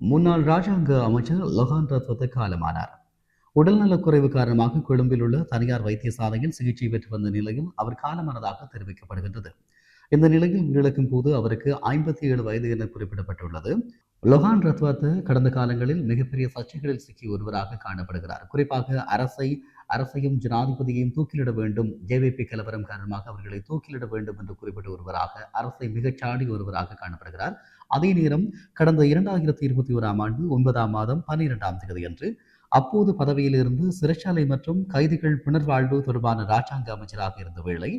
முன்னாள் ராஜாங்க அமைச்சர் லொஹான் ரத்வத்து காலமானார் உடல்நலக்குறைவு காரணமாக கொழும்பில் உள்ள தனியார் வைத்தியசாலையில் சிகிச்சை பெற்று வந்த நிலையில் அவர் காலமானதாக தெரிவிக்கப்படுகின்றது. இந்த நிலையில் உயிரிழக்கும் போது அவருக்கு ஐம்பத்தி ஏழு வயது என குறிப்பிடப்பட்டுள்ளது. லொஹான் ரத்வாத்து கடந்த காலங்களில் மிகப்பெரிய சர்ச்சைகளில் சிக்கி ஒருவராக காணப்படுகிறார். குறிப்பாக அரசை அரசையும் ஜனாதிபதியையும் தூக்கிலிட வேண்டும். ஜேவிபி கலவரம் காரணமாக அவர்களை தூக்கிலிட வேண்டும் என்று குறிப்பிட்ட ஒருவராக அரசை மிகச்சாடி ஒருவராக காணப்படுகிறார். அதே நேரம் கடந்த இரண்டாயிரத்தி இருபத்தி ஓராம் ஆண்டு ஒன்பதாம் மாதம் பன்னிரெண்டாம் தேதி அன்று அப்போது பதவியிலிருந்து சிறைச்சாலை மற்றும் கைதிகள் புனர்வாழ்வு தொடர்பான ராஜாங்க அமைச்சராக இருந்த வேளை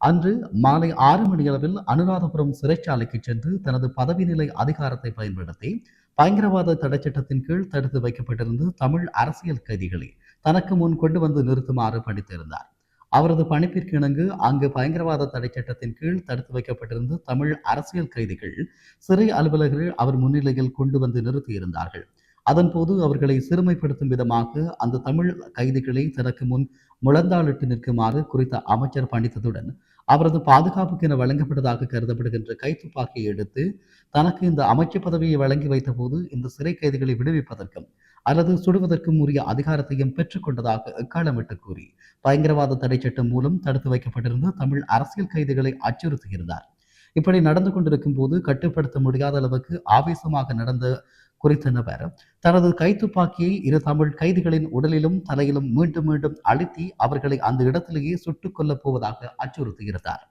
அன்று மாலை ஆறு மணியளவில் அனுராதபுரம் சிறைச்சாலைக்கு சென்று தனது பதவி நிலை அதிகாரத்தை பயன்படுத்தி பயங்கரவாத தடைச்சட்டத்தின் கீழ் தடுத்து வைக்கப்பட்டிருந்த தமிழ் அரசியல் கைதிகளை தனக்கு முன் கொண்டு வந்து நிறுத்துமாறு பணித்திருந்தார். அவரது பணிப்பிற்கு இணங்கு அங்கு பயங்கரவாத தடை சட்டத்தின் கீழ் தடுத்து வைக்கப்பட்டிருந்த தமிழ் அரசியல் கைதிகள் சிறை அலுவலர்கள் அவர் முன்னிலையில் கொண்டு வந்து நிறுத்தியிருந்தார்கள். அதன்போது அவர்களை சிறுமைப்படுத்தும் விதமாக அந்த தமிழ் கைதிகளை தனக்கு முன் முழந்தாளிட்டு நிற்குமாறு குறித்த அமைச்சர் பணித்ததுடன் அவரது பாதுகாப்புக்கு என வழங்கப்பட்டதாக கருதப்படுகின்ற கைத்துப்பாக்கியை எடுத்து தனக்கு இந்த அமைச்சு பதவியை வழங்கி வைத்தபோது இந்த சிறை கைதிகளை விடுவிப்பதற்கும் அல்லது சுடுவதற்கும் உரிய அதிகாரத்தையும் பெற்றுக்கொண்டதாக எக்காலமிட்டு கூறி பயங்கரவாத தடை சட்டம் மூலம் தடுத்து வைக்கப்பட்டிருந்த தமிழ் அரசியல் கைதிகளை அச்சுறுத்தியிருந்தார் இப்படி நடந்து கொண்டிருக்கும் போது கட்டுப்படுத்த முடியாத அளவுக்கு ஆவேசமாக நடந்த குறித்த நபர் தனது கைத்துப்பாக்கியை இரு தமிழ் கைதிகளின் உடலிலும் தலையிலும் மீண்டும் மீண்டும் அழுத்தி அவர்களை அந்த இடத்திலேயே சுட்டுக் கொல்லப் போவதாக அச்சுறுத்தியிருந்தார்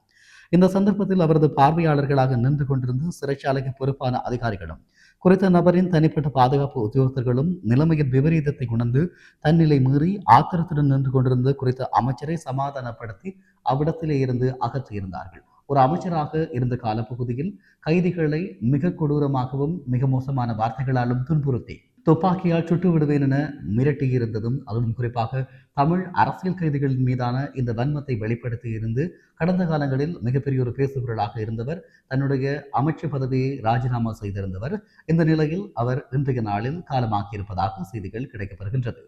இந்த சந்தர்ப்பத்தில் அவரது பார்வையாளர்களாக நின்று கொண்டிருந்த சிறைச்சாலைக்கு பொறுப்பான அதிகாரிகளும் குறித்த நபரின் தனிப்பட்ட பாதுகாப்பு உத்தியோகத்தர்களும் நிலைமையின் விபரீதத்தை உணர்ந்து தன்னிலை மீறி ஆத்திரத்துடன் நின்று கொண்டிருந்த குறித்த அமைச்சரை சமாதானப்படுத்தி அவ்விடத்திலே இருந்து அகற்றியிருந்தார்கள். ஒரு அமைச்சராக இருந்த காலப்பகுதியில் கைதிகளை மிக கொடூரமாகவும் மிக மோசமான வார்த்தைகளாலும் துன்புறுத்தி துப்பாக்கியால் சுட்டு விடுவேன் என மிரட்டியிருந்ததும் அதுவும் குறிப்பாக தமிழ் அரசியல் கைதிகளின் மீதான இந்த வன்மத்தை வெளிப்படுத்தி இருந்து கடந்த காலங்களில் மிகப்பெரிய ஒரு பேசுகுரலாக இருந்தவர் தன்னுடைய அமைச்சு பதவியை ராஜினாமா செய்திருந்தவர். இந்த நிலையில் அவர் இன்றைய நாளில் காலமாக்கியிருப்பதாக செய்திகள் கிடைக்கப்பெறுகின்றது